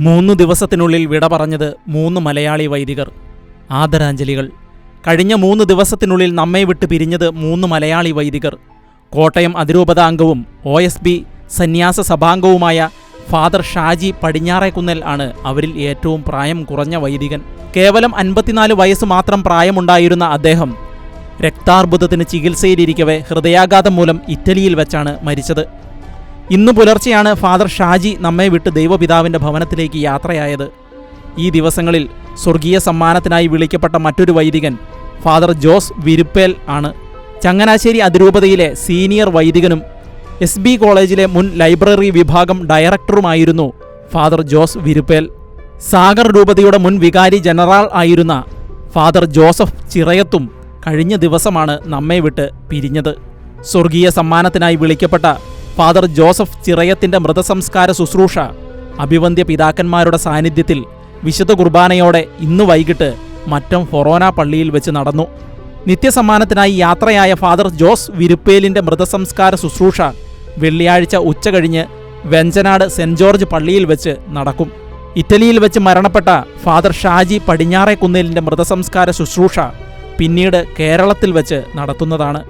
മൂന്ന് ദിവസത്തിനുള്ളിൽ വിട പറഞ്ഞത് മൂന്ന് മലയാളി വൈദികർ. ആദരാഞ്ജലികൾ. കഴിഞ്ഞ മൂന്ന് ദിവസത്തിനുള്ളിൽ നമ്മെ വിട്ട് പിരിഞ്ഞത് മൂന്ന് മലയാളി വൈദികർ. കോട്ടയം അതിരൂപത അംഗവും ഒ എസ് ബി സന്യാസ സഭാംഗവുമായ ഫാദർ ഷാജി പടിഞ്ഞാറേക്കുന്നൽ ആണ് അവരിൽ ഏറ്റവും പ്രായം കുറഞ്ഞ വൈദികൻ. കേവലം അൻപത്തിനാല് വയസ്സ് മാത്രം പ്രായമുണ്ടായിരുന്ന അദ്ദേഹം രക്താർബുദത്തിന് ചികിത്സയിലിരിക്കവേ ഹൃദയാഘാതം മൂലം ഇറ്റലിയിൽ വെച്ചാണ് മരിച്ചത്. ഇന്ന് പുലർച്ചെയാണ് ഫാദർ ഷാജി നമ്മെ വിട്ട് ദൈവപിതാവിന്റെ ഭവനത്തിലേക്ക് യാത്രയായത്. ഈ ദിവസങ്ങളിൽ സ്വർഗീയ സമ്മാനത്തിനായി വിളിക്കപ്പെട്ട മറ്റൊരു വൈദികൻ ഫാദർ ജോസ് വിരുപ്പേൽ ആണ്. ചങ്ങനാശ്ശേരി അതിരൂപതയിലെ സീനിയർ വൈദികനും എസ് ബി കോളേജിലെ മുൻ ലൈബ്രറി വിഭാഗം ഡയറക്ടറുമായിരുന്നു ഫാദർ ജോസ് വിരുപ്പേൽ. സാഗർ രൂപതയുടെ മുൻ വികാരി ജനറൽ ആയിരുന്ന ഫാദർ ജോസഫ് ചിറയത്തും കഴിഞ്ഞ ദിവസമാണ് നമ്മെ വിട്ട് പിരിഞ്ഞത്. സ്വർഗീയ സമ്മാനത്തിനായി വിളിക്കപ്പെട്ട ഫാദർ ജോസഫ് ചിറയത്തിന്റെ മൃതസംസ്കാര ശുശ്രൂഷ അഭിവന്ധ്യ പിതാക്കന്മാരുടെ സാന്നിധ്യത്തിൽ വിശുദ്ധ കുർബാനയോടെ ഇന്ന് വൈകിട്ട് മറ്റം ഫൊറോന പള്ളിയിൽ വെച്ച് നടന്നു. നിത്യസമ്മാനത്തിനായി യാത്രയായ ഫാദർ ജോസ് വിരുപ്പേലിന്റെ മൃതസംസ്കാര ശുശ്രൂഷ വെള്ളിയാഴ്ച ഉച്ചകഴിഞ്ഞ് വെഞ്ചനാട് സെന്റ് ജോർജ് പള്ളിയിൽ വെച്ച് നടക്കും. ഇറ്റലിയിൽ വെച്ച് മരണപ്പെട്ട ഫാദർ ഷാജി പടിഞ്ഞാറേക്കുന്നേലിന്റെ മൃതസംസ്കാര ശുശ്രൂഷ പിന്നീട് കേരളത്തിൽ വെച്ച് നടത്തുന്നതാണ്.